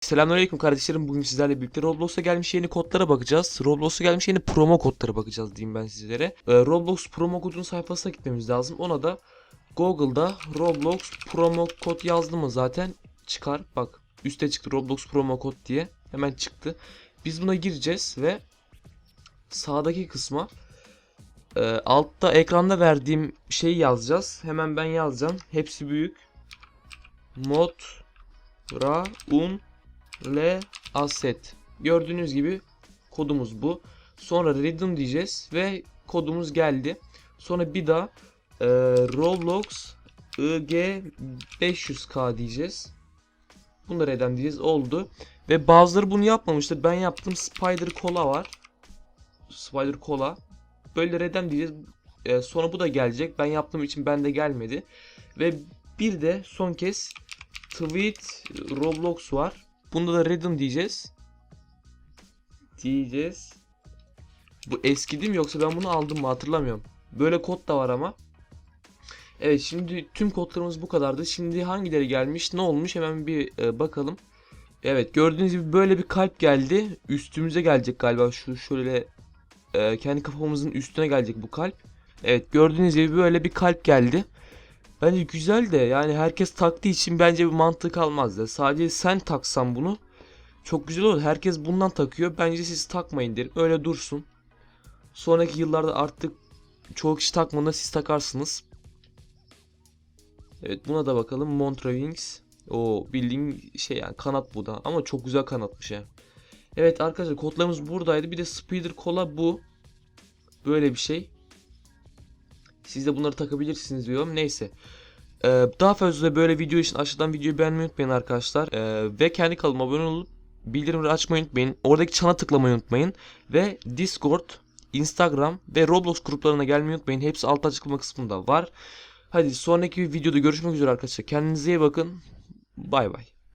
Selamünaleyküm kardeşlerim. Bugün sizlerle birlikte Roblox'a gelmiş yeni kodlara bakacağız. Roblox'a gelmiş yeni promo kodlara bakacağız diyeyim ben sizlere. Ee, Roblox promo kodun sayfasına gitmemiz lazım. Ona da Google'da Roblox promo kod yazdı mı zaten çıkar. Bak üstte çıktı Roblox promo kod diye. Hemen çıktı. Biz buna gireceğiz ve sağdaki kısma e, altta ekranda verdiğim şeyi yazacağız. Hemen ben yazacağım. Hepsi büyük. Mod Ra un L asset. Gördüğünüz gibi kodumuz bu. Sonra redeem diyeceğiz ve kodumuz geldi. Sonra bir daha e, Roblox IG 500k diyeceğiz. Bunları eden diyeceğiz. Oldu. Ve bazıları bunu yapmamıştır. Ben yaptım. Spider Cola var. Spider Cola. Böyle redem diyeceğiz. E, sonra bu da gelecek. Ben yaptığım için bende gelmedi. Ve bir de son kez Tweet Roblox var. Bunda da Rhythm diyeceğiz. Diyeceğiz. Bu eskidi mi yoksa ben bunu aldım mı hatırlamıyorum. Böyle kod da var ama. Evet şimdi tüm kodlarımız bu kadardı. Şimdi hangileri gelmiş ne olmuş hemen bir e, bakalım. Evet gördüğünüz gibi böyle bir kalp geldi. Üstümüze gelecek galiba şu şöyle e, kendi kafamızın üstüne gelecek bu kalp. Evet gördüğünüz gibi böyle bir kalp geldi. Bence güzel de yani herkes taktığı için bence bir mantık kalmaz da. Sadece sen taksan bunu çok güzel olur. Herkes bundan takıyor. Bence siz takmayın derim. Öyle dursun. Sonraki yıllarda artık çoğu kişi takmadığında siz takarsınız. Evet buna da bakalım. Montra Wings. O bildiğin şey yani kanat bu da. Ama çok güzel kanatmış ya. Evet arkadaşlar kodlarımız buradaydı. Bir de Spider Cola bu. Böyle bir şey. Siz de bunları takabilirsiniz diyorum. Neyse. Ee, daha fazla böyle video için aşağıdan videoyu beğenmeyi unutmayın arkadaşlar. Ee, ve kendi kanalıma abone olup bildirimleri açmayı unutmayın. Oradaki çana tıklamayı unutmayın. Ve Discord, Instagram ve Roblox gruplarına gelmeyi unutmayın. Hepsi alt açıklama kısmında var. Hadi sonraki videoda görüşmek üzere arkadaşlar. Kendinize iyi bakın. Bay bay.